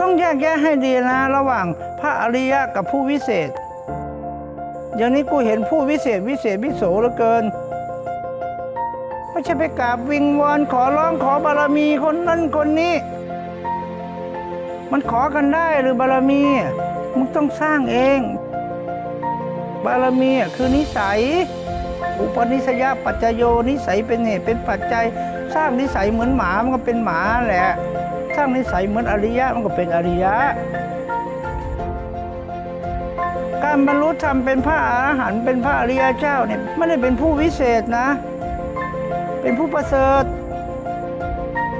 ต้องแยกแยะให้ดีนะ ระหว่างพระอริยะกับผู้วิเศษ เดี๋ยวนี้กูเห็นผู้วิเศษวิเศษวิโสเหลือเกิน ไม่ใช่ไปกราบวิงวอนขอร้องขอบารมีคนนั้นคนนี้ มันขอกันได้หรือบารมีมึงต้องสร้างเอง บารมีคือนิสัย อุปนิสัยปัจจโยนิสัยเป็นเหตุเป็นปัจจัย สร้างนิสัยเหมือนหมามันก็เป็นหมาแหละ ร้างนิสัยเหมือนอริยะมันก็เป็นอริยะ การบรรลุธรรมเป็นพระอรหันต์เป็นพระอริยเจ้าเนี่ยไม่ได้เป็นผู้วิเศษนะ เป็นผู้ประเสริฐ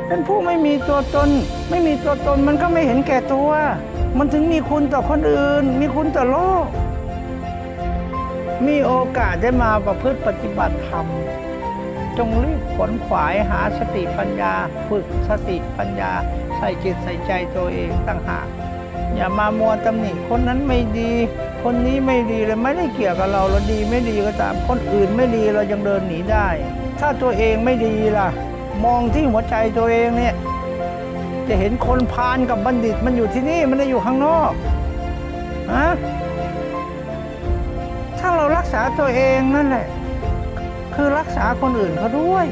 เป็นผู้ไม่มีตัวตน ไม่มีตัวตนมันก็ไม่เห็นแก่ตัว มันถึงมีคุณต่อคนอื่น มีคุณต่อโลก มีโอกาสได้มาประพฤติปฏิบัติธรรมจงรีบขวนขวายหาสติปัญญา ฝึกสติปัญญา ใส่จิตใส่ใจตัวเองต่างหากอย่ามามัวตำหนิคนนั้นไม่ดี คนนี้ไม่ดีเลยไม่ได้เกี่ยวกับเราเราดีไม่ดีก็ตามคนอื่นไม่ดีเรายังเดินหนีได้ ถ้าตัวเองไม่ดีล่ะ มองที่หัวใจตัวเองเนี่ยจะเห็นคนพาลกับบัณฑิตมันอยู่ที่นี่มันไม่ได้อยู่ข้างนอกฮะถ้าเรารักษาตัวเองนั่นแหละ คือรักษาคนอื่นเขาด้วย